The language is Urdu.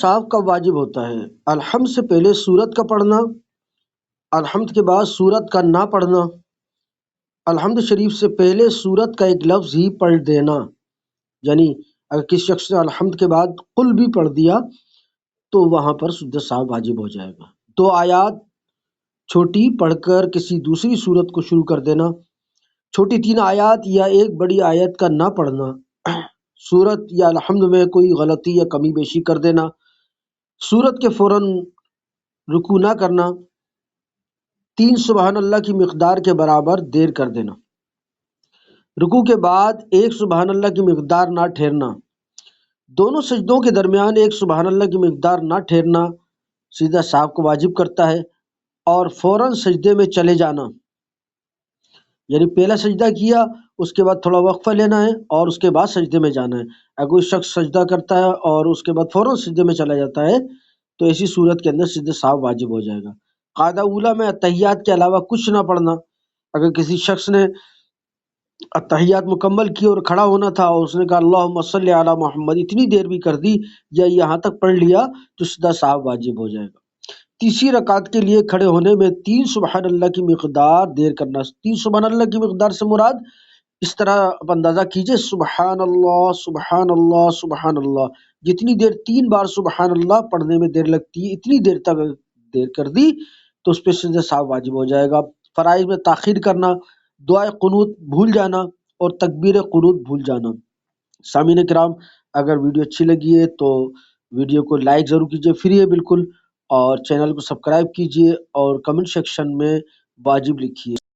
صاحب کا واجب ہوتا ہے۔ الحمد سے پہلے سورت کا پڑھنا، الحمد کے بعد سورت کا نہ پڑھنا، الحمد شریف سے پہلے سورت کا ایک لفظ ہی پڑھ دینا۔ یعنی اگر کسی شخص نے الحمد کے بعد قل بھی پڑھ دیا، تو وہاں پر سجدہ صاحب واجب ہو جائے گا۔ دو آیات، چھوٹی پڑھ کر کسی دوسری صورت کو شروع کر دینا۔ چھوٹی تین آیات یا ایک بڑی آیت کا نہ پڑھنا۔ صورت یا الحمد میں کوئی غلطی یا کمی بیشی کر دینا۔ صورت کے فوراً رکو نہ کرنا، تین سبحان اللہ کی مقدار کے برابر دیر کر دینا۔ رکو کے بعد ایک سبحان اللہ کی مقدار نہ ٹھہرنا۔ دونوں سجدوں کے درمیان ایک سبحان اللہ کی مقدار نہ ٹھہرنا سیدھا صاحب کو واجب کرتا ہے اور فوراً سجدے میں چلے جانا۔ یعنی پہلا سجدہ کیا، اس کے بعد تھوڑا وقفہ لینا ہے اور اس کے بعد سجدے میں جانا ہے۔ اگر کوئی شخص سجدہ کرتا ہے اور اس کے بعد فوراً سجدے میں چلا جاتا ہے، تو ایسی صورت کے اندر سجدہ صاحب واجب ہو جائے گا۔ قاعدہ اولا میں اتحیات کے علاوہ کچھ نہ پڑھنا۔ اگر کسی شخص نے اتحیات مکمل کی اور کھڑا ہونا تھا اور اس نے کہا اللہ صلی علی محمد، اتنی دیر بھی کر دی، یا یہاں تک پڑھ لیا، تو سجدہ صاحب واجب ہو جائے گا۔ تیسری رکعت کے لیے کھڑے ہونے میں تین سبحان اللہ کی مقدار دیر کرنا، تین سبحان اللہ کی مقدار سے مراد اس طرح آپ اندازہ کیجیے، سبحان اللہ سبحان اللہ سبحان اللہ۔ جتنی دیر تین بار سبحان اللہ پڑھنے میں دیر لگتی ہے اتنی دیر تک دیر کر دی تو اس پہ سجدہ صاحب واجب ہو جائے گا۔ فرائض میں تاخیر کرنا دعائے قنوت بھول جانا اور تکبیر قنوت بھول جانا۔ سامعین کرام، اگر ویڈیو اچھی لگی ہے تو ویڈیو کو لائک ضرور کیجیے، فری ہے بالکل۔ اور چینل کو سبسکرائب کیجیے اور کمنٹ سیکشن میں واجب لکھیے۔